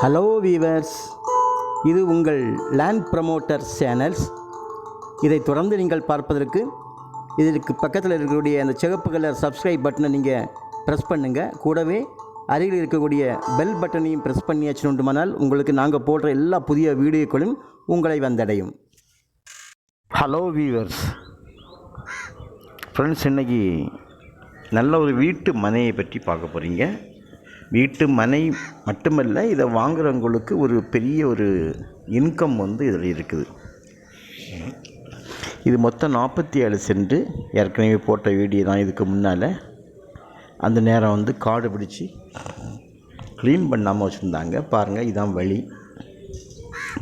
Hello viewers இது உங்கள் land promoter channels இதை தொடர்ந்து நீங்கள் பார்ப்பதற்கு இதற்கு பக்கத்தில் இருக்கக்கூடிய அந்த சிகப்பு கலர் சப்ஸ்கிரைப் பட்டனை நீங்கள் ப்ரெஸ் பண்ணுங்கள் கூடவே அருகில் இருக்கக்கூடிய பெல் பட்டனையும் ப்ரெஸ் பண்ணியாச்சுனுண்டுமானால் உங்களுக்கு நாங்கள் போடுற எல்லா புதிய வீடியோக்களும் உங்களை வந்தடையும். ஹலோ வீவர்ஸ் ஃப்ரெண்ட்ஸ் இன்றைக்கி நல்ல ஒரு வீட்டு மனையை பற்றி பார்க்க போகிறீங்க வீட்டு மனை மட்டுமல்ல இதை வாங்குறவங்களுக்கு ஒரு பெரிய ஒரு இன்கம் வந்து இதில் இருக்குது. இது மொத்தம் நாற்பத்தி ஏழு சென்று ஏற்கனவே போட்ட வீடியோ தான் இதுக்கு முன்னால். அந்த நேரம் வந்து காடு பிடிச்சி க்ளீன் பண்ணாமல் வச்சுருந்தாங்க. பாருங்கள் இதான் வழி.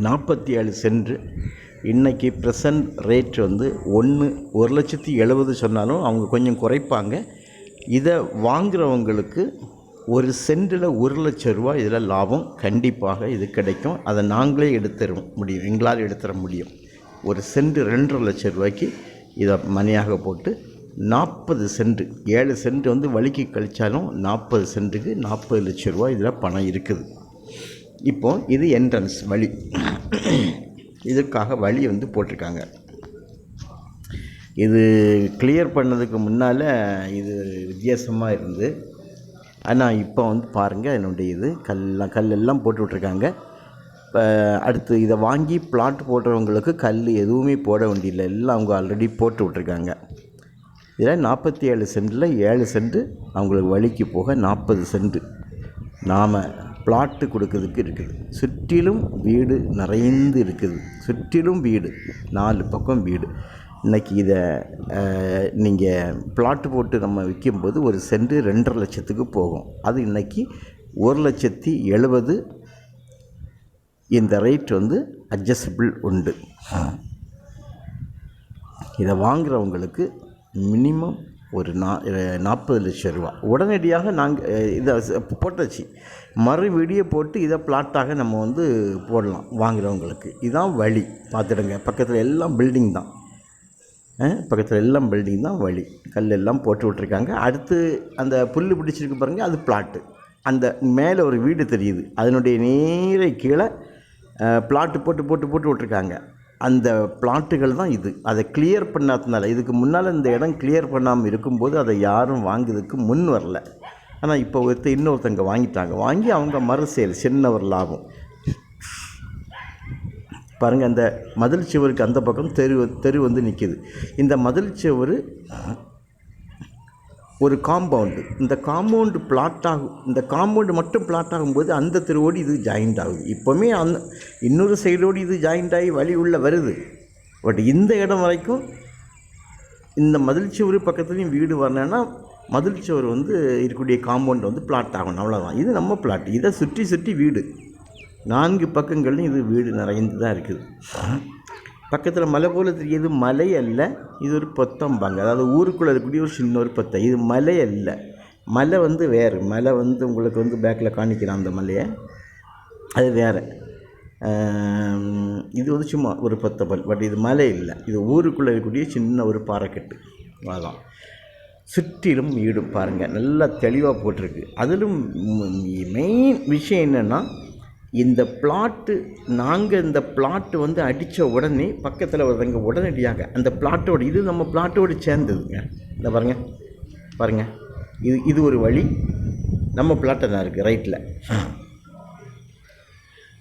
நாற்பத்தி ஏழு சென்று இன்றைக்கி ப்ரெசன்ட் ரேட் வந்து ஒன்று ஒரு லட்சத்தி எழுபது சொன்னாலும் அவங்க கொஞ்சம் குறைப்பாங்க. இதை வாங்குறவங்களுக்கு ஒரு சென்டில் ஒரு லட்ச ரூபா இதில் லாபம் கண்டிப்பாக இது கிடைக்கும். அதை நாங்களே எடுத்துட முடியும். எங்களால் எடுத்துட முடியும். ஒரு சென்ட் ரெண்டரை லட்ச ரூபாய்க்கு இதை மணியாக போட்டு நாற்பது சென்ட் ஏழு சென்ட் வந்து வலிக்கு கழித்தாலும் நாற்பது சென்ட்டுக்கு நாற்பது லட்ச ரூபா இதில் பணம் இருக்குது. இப்போ இது என்ட்ரன்ஸ் வழி. இதற்காக வழி வந்து போட்டிருக்காங்க. இது கிளியர் பண்ணதுக்கு முன்னால் இது வித்தியாசமாக இருந்து ஆனால் இப்போ வந்து பாருங்கள் என்னுடைய இது கல்லாம் கல்லெல்லாம் போட்டு விட்ருக்காங்க இப்போ அடுத்து இதை வாங்கி பிளாட் போடுறவங்களுக்கு கல் எதுவுமே போட வேண்டியதில்லை எல்லாம் அவங்க ஆல்ரெடி போட்டு விட்ருக்காங்க இதில் நாற்பத்தி ஏழு சென்டில் ஏழு சென்ட் அவங்களுக்கு வழிக்கு போக நாற்பது சென்ட்டு நாம் பிளாட்டு கொடுக்கறதுக்கு இருக்குது. சுற்றிலும் வீடு நிறைந்து இருக்குது. சுற்றிலும் வீடு நாலு பக்கம் வீடு. இன்றைக்கி இதை நீங்கள் ப்ளாட்டு போட்டு நம்ம விற்கும்போது ஒரு சென்ட் ரெண்டரை லட்சத்துக்கு போகும். அது இன்றைக்கி ஒரு லட்சத்தி எழுபது இந்த ரேட் வந்து அட்ஜஸ்டபிள் உண்டு. இதை வாங்குறவங்களுக்கு மினிமம் ஒரு நா நாற்பது லட்சம் ரூபா. உடனடியாக நாங்கள் இதை போட்டாச்சு. மறு வீடியோ போட்டு இதை பிளாட்டாக நம்ம வந்து போடலாம் வாங்குறவங்களுக்கு. இதான் வழி. பார்த்துடுங்க. பக்கத்தில் எல்லாம் பில்டிங் தான். பக்கத்தில் எல்லாம் பில்டிங் தான் வழி. கல் எல்லாம் போட்டு விட்ருக்காங்க அடுத்து அந்த புல் பிடிச்சிருக்கு பாருங்கள் அது பிளாட்டு அந்த மேலே ஒரு வீடு தெரியுது. அதனுடைய நேரே கீழே பிளாட்டு போட்டு போட்டு போட்டு விட்ருக்காங்க அந்த பிளாட்டுகள் தான் இது. அதை கிளியர் பண்ணாததுனால இதுக்கு முன்னால் இந்த இடம் கிளியர் பண்ணாமல் இருக்கும்போது அதை யாரும் வாங்குறதுக்கு முன் வரல. ஆனால் இப்போ ஒருத்தர் இன்னொருத்தங்க வாங்கிட்டாங்க. வாங்கி அவங்க மறு சேல் சின்ன ஒரு லாபம். பாருங்கள் அந்த மதில் சுவருக்கு அந்த பக்கம் தெரு தெரு வந்து நிற்கிது இந்த மதில் சுவர் ஒரு காம்பவுண்டு இந்த காம்பவுண்டு பிளாட் ஆகும் இந்த காம்பவுண்டு மட்டும் பிளாட் ஆகும்போது அந்த தெருவோடு இது ஜாயிண்ட் ஆகுது. இப்போவுமே அந்த இன்னொரு சைடோடு இது ஜாயிண்ட் ஆகி வழி உள்ள வருது. பட் இந்த இடம் வரைக்கும் இந்த மதில் சுவர் பக்கத்துலேயும் வீடு வரணும்னா மதில் சுவர் வந்து இருக்கக்கூடிய காம்பவுண்ட் வந்து பிளாட் ஆகணும். அவ்வளோதான் இது நம்ம பிளாட் இதை சுற்றி சுற்றி வீடு. நான்கு பக்கங்கள்லையும் இது வீடு நிறைந்து தான் இருக்குது. பக்கத்தில் மலை போல் தெரியுது மலை அல்ல இது ஒரு பொத்தம்பாங்க. அதாவது ஊருக்குள்ளே இருக்கக்கூடிய ஒரு சின்ன ஒரு பொத்தை இது மலை அல்ல. மலை வந்து வேறு. மலை வந்து உங்களுக்கு வந்து பேக்கில் காணிக்கிறான் அந்த மலையை. அது வேறு. இது வந்து சும்மா ஒரு பொத்தப்பல் பட் இது மலை இல்லை. இது ஊருக்குள்ளே இருக்கக்கூடிய சின்ன ஒரு பாறைக்கட்டு. அதான் சுற்றிலும் வீடும் பாருங்கள் நல்லா தெளிவாக போட்டிருக்கு. அதிலும் மெயின் விஷயம் என்னென்னா இந்த பிளாட்டு நாங்கள் இந்த பிளாட்டு வந்து அடித்த உடனே பக்கத்தில் ஒருத்தங்க உடனடியாக அந்த பிளாட்டோட இது நம்ம பிளாட்டோடு சேர்ந்ததுங்க. இந்த பாருங்கள் பாருங்கள் இது இது ஒரு வழி. நம்ம பிளாட்டை தான் இருக்குது ரைட்டில்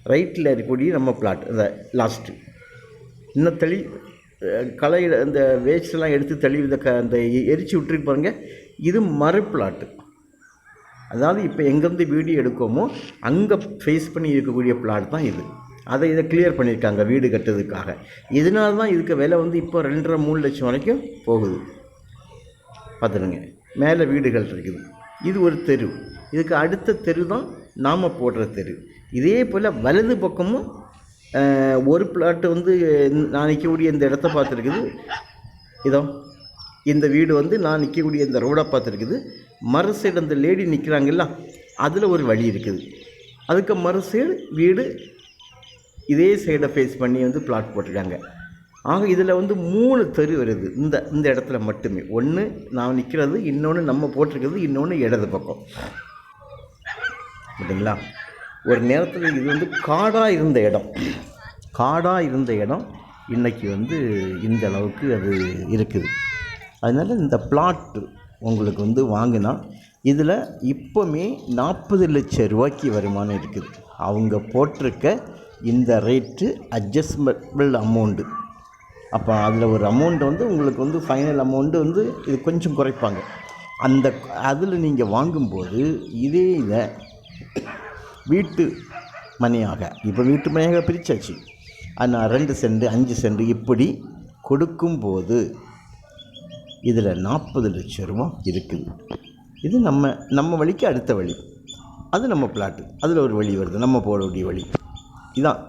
ரைட்டில் இருக்கக்கூடிய நம்ம பிளாட் இந்த லாஸ்ட்டு இன்னும் தெளி அஹ் களையில இந்த வேஸ்ட்லாம் எடுத்து தெளிவு இந்த க அந்த எரிச்சு விட்டுருக்கு பாருங்கள் இது மறு பிளாட்டு அதாவது இப்போ எங்கேருந்து வீடியோ எடுக்கோமோ அங்கே ஃபேஸ் பண்ணி இருக்கக்கூடிய பிளாட் தான் இது. அதை இதை கிளியர் பண்ணியிருக்காங்க வீடு கட்டுறதுக்காக. இதனால தான் இதுக்கு விலை வந்து இப்போ ரெண்டரை மூணு லட்சம் வரைக்கும் போகுது. பார்த்துருங்க மேலே வீடுகள் இருக்குது. இது ஒரு தெரு. இதுக்கு அடுத்த தெரு தான் நாம் போடுற தெரு. இதே போல் வலது பக்கமும் ஒரு பிளாட்டு வந்து நான் நிற்கக்கூடிய இந்த இடத்த பார்த்துருக்குது. இதோ இந்த வீடு வந்து நான் நிற்கக்கூடிய இந்த ரோடை பார்த்துருக்குது. மறு சைடு அந்த லேடி நிற்கிறாங்கல்ல அதில் ஒரு வழி இருக்குது. அதுக்கு மறு சைடு வீடு இதே சைடை ஃபேஸ் பண்ணி வந்து பிளாட் போட்டிருக்காங்க. ஆக இதில் வந்து மூணு தெரு வருது. இந்த இந்த இடத்துல மட்டுமே. ஒன்று நான் நிற்கிறது இன்னொன்று நம்ம போட்டிருக்கிறது இன்னொன்று இடது பக்கம். ஓகேங்களா ஒரு நேரத்தில் இது வந்து காடாக இருந்த இடம். காடாக இருந்த இடம் இன்றைக்கி வந்து இந்த அளவுக்கு அது இருக்குது. அதனால் இந்த பிளாட்டு உங்களுக்கு வந்து வாங்கினா இதில் இப்போமே நாற்பது லட்சம் ரூபாய்க்கு வருமானம் இருக்குது. அவங்க போட்டிருக்க இந்த ரேட்டு அட்ஜஸ்டபிள் அமௌண்ட்டு அப்போ அதில் ஒரு அமௌண்ட் வந்து உங்களுக்கு வந்து ஃபைனல் அமௌண்ட்டு வந்து இது கொஞ்சம் குறைப்பாங்க. அந்த அதில் நீங்கள் வாங்கும்போது இதே இதை வீட்டு மனையாக இப்போ வீட்டு மனையாக பிரித்தாச்சு ஆனால் ரெண்டு சென்ட் அஞ்சு சென்ட் இப்படி கொடுக்கும்போது இதில் நாற்பது லட்சம் ரூபா இருக்குது. இது நம்ம நம்ம வழிக்கு அடுத்த வழி. அது நம்ம பிளாட்டு அதில் ஒரு வழி வருது. நம்ம போக வேண்டிய வழி. இதான்.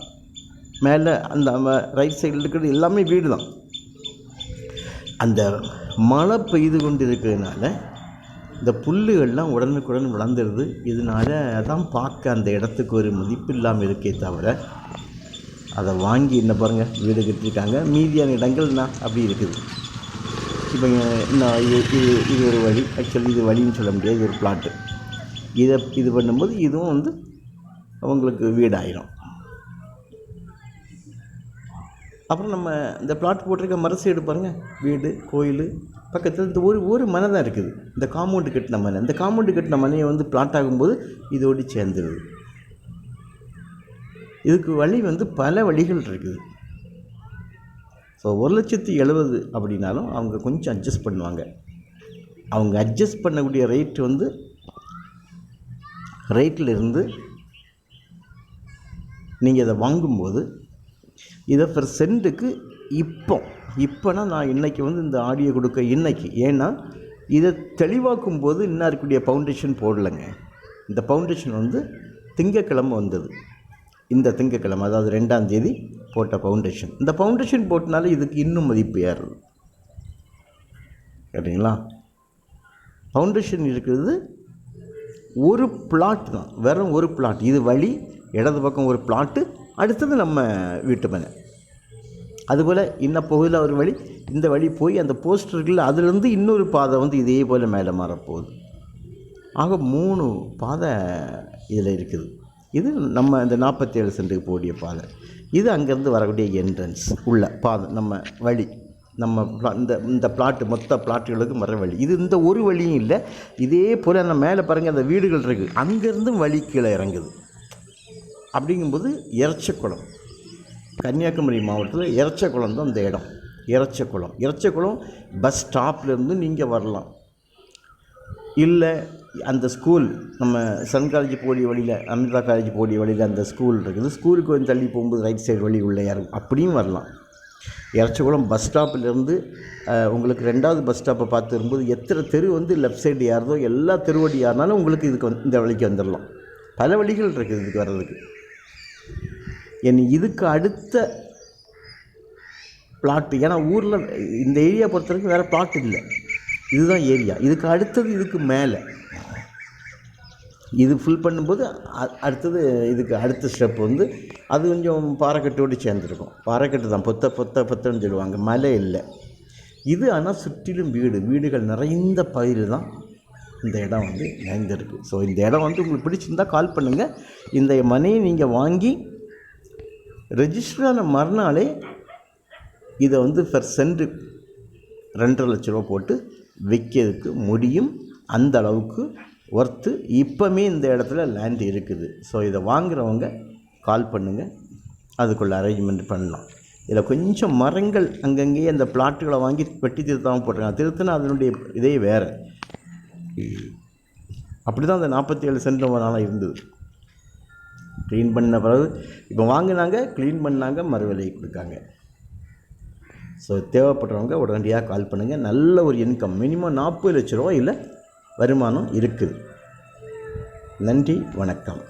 மேலே அந்த ரைட் சைடில் இருக்கிறது எல்லாமே வீடு தான். அந்த மழை பெய்து கொண்டு இருக்கிறதுனால இந்த புல்லுகள்லாம் உடனுக்குடன் வளர்ந்துடுது. இதனால தான் பார்க்க அந்த இடத்துக்கு ஒரு மதிப்பு இல்லாமல் இருக்கே தவிர அதை வாங்கி என்ன பாருங்கள் வீடு கட்டியிருக்காங்க. மீதியான இடங்கள் அப்படி இருக்குது. இப்போ நான் இது இது இது ஒரு வழி. ஆக்சுவலி இது வழின்னு சொல்ல முடியாது இது ஒரு பிளாட்டு இதை இது பண்ணும்போது இதுவும் வந்து அவங்களுக்கு வீடாயிரும். அப்புறம் நம்ம இந்த பிளாட் போட்டிருக்க மர சைடு பாருங்கள் வீடு கோயில் பக்கத்தில் இந்த ஒரு ஒரு மனை தான் இருக்குது. இந்த காம்பவுண்டு கட்டின மனை. இந்த காம்பவுண்டு கட்டின மனையை வந்து பிளாட் ஆகும்போது இதோடு சேர்ந்துருது. இதுக்கு வழி வந்து பல வழிகள் இருக்குது. ஸோ ஒரு லட்சத்தி எழுபது அப்படின்னாலும் அவங்க கொஞ்சம் அட்ஜஸ்ட் பண்ணுவாங்க. அவங்க அட்ஜஸ்ட் பண்ணக்கூடிய ரேட் வந்து ரேட்டில் இருந்து நீங்கள் இதை வாங்கும்போது இதை பெர் சென்ட்டுக்கு இப்போ இப்போனா நான் இன்றைக்கி வந்து இந்த ஆடியோ கொடுக்க இன்னைக்கு. ஏன்னா இதை தெளிவாக்கும் போது இன்னும் இருக்கக்கூடிய ஃபவுண்டேஷன் போடலைங்க. இந்த ஃபவுண்டேஷன் வந்து திங்கக்கிழமை வந்தது. இந்த திங்கக்கிழமை அதாவது ரெண்டாம் தேதி போட்ட ஃபவுண்டேஷன் இந்த ஃபவுண்டேஷன் போட்டனால இதுக்கு இன்னும் மதிப்பு ஏறுது. கேட்டிங்களா? ஃபவுண்டேஷன் இருக்கிறது ஒரு பிளாட் தான். வெறும் ஒரு பிளாட் இது வழி இடது பக்கம் ஒரு பிளாட்டு அடுத்தது நம்ம வீட்டு மனை அதுபோல் இன்ன பகுதியில் ஒரு வழி இந்த வழி போய் அந்த போஸ்டர்கள் அதுலேருந்து இன்னொரு பாதை வந்து இதே போல் மேலே மாறப்போகுது. ஆக மூணு பாதை இதில் இருக்குது. இது நம்ம இந்த நாற்பத்தேழு சென்ட்டுக்கு போடிய பாதை. இது அங்கேருந்து வரக்கூடிய என்ட்ரன்ஸ் உள்ள பாதை நம்ம வழி. நம்ம இந்த இந்த பிளாட்டு மொத்த பிளாட்டுகளுக்கு வர வழி. இது இந்த ஒரு வழியும் இல்லை. இதே போல் நம்ம மேலே பாருங்கள் அந்த வீடுகள் இருக்குது அங்கேருந்தும் வழி கீழே இறங்குது. அப்படிங்கும்போது இறச்சக்குளம். கன்னியாகுமரி மாவட்டத்தில் இறச்சக்குளம் தான் இந்த இடம். இறச்சக்குளம். இறச்சக்குளம் பஸ் ஸ்டாப்லேருந்து நீங்கள் வரலாம். இல்லை அந்த ஸ்கூல் நம்ம சன் காலேஜ் போடிய வழியில் அமிர்தா காலேஜ் போடிய வழியில் அந்த ஸ்கூல் இருக்குது. ஸ்கூலுக்கு வந்து தள்ளி போகும்போது ரைட் சைடு வழி உள்ளே யாரும் அப்படியும் வரலாம். இறச்சகுளம் பஸ் ஸ்டாப்பிலேருந்து உங்களுக்கு ரெண்டாவது பஸ் ஸ்டாப்பை பார்த்து வரும்போது எத்தனை தெரு வந்து லெஃப்ட் சைடு யாருதோ எல்லா தெருவடி யாருனாலும் உங்களுக்கு இதுக்கு வந்து இந்த வழிக்கு வந்துடலாம் பல வழிகள் இருக்குது இதுக்கு வர்றதுக்கு. என் இதுக்கு அடுத்த பிளாட்டு ஏன்னா ஊரில் இந்த ஏரியா பொறுத்த வரைக்கும் வேறு பிளாட் இல்லை. இதுதான் ஏரியா இதுக்கு அடுத்தது இதுக்கு மேலே. இது ஃபில் பண்ணும்போது அடுத்தது இதுக்கு அடுத்த ஸ்டெப் வந்து அது கொஞ்சம் பாறைக்கட்டோடு சேர்ந்துருக்கும். பாறைக்கட்டு தான். பொத்த பொத்த பொத்தன்னு சொல்லுவாங்க. மலை இல்லை. இது ஆனால் சுற்றிலும் வீடு. வீடுகள் நிறைந்த பயிர் தான் இந்த இடம் வந்து நிறைந்திருக்கு. ஸோ இந்த இடம் வந்து உங்களுக்கு பிடிச்சிருந்தா கால் பண்ணுங்கள் இந்த மனையை நீங்கள் வாங்கி ரெஜிஸ்டரான மறுநாளே இதை வந்து பெர் சென்ட் ரெண்டரை லட்ச ரூபா போட்டு விற்கிறதுக்கு முடியும். அந்த அளவுக்கு ஒர்த்து இப்போமே இந்த இடத்துல லேண்ட் இருக்குது. ஸோ இதை வாங்குகிறவங்க கால் பண்ணுங்கள் அதுக்குள்ளே அரேஞ்ச்மெண்ட் பண்ணலாம். இதில் கொஞ்சம் மரங்கள் அங்கங்கேயே அந்த பிளாட்டுகளை வாங்கி வெட்டி திருத்தாமல் போட்டிருக்காங்க. திருத்தினா அதனுடைய இதே வேறு. அப்படி தான் அந்த நாற்பத்தி ஏழு சென்ட் நாளாக இருந்தது. க்ளீன் பண்ண பிறகு இப்போ வாங்கினாங்க க்ளீன் பண்ணாங்க மறுவிலை கொடுக்காங்க. ஸோ தேவைப்படுறவங்க உடனடியாக கால் பண்ணுங்கள் நல்ல ஒரு இன்கம் மினிமம் நாற்பது லட்ச இல்லை வருமானம் இருக்குது. நன்றி வணக்கம்.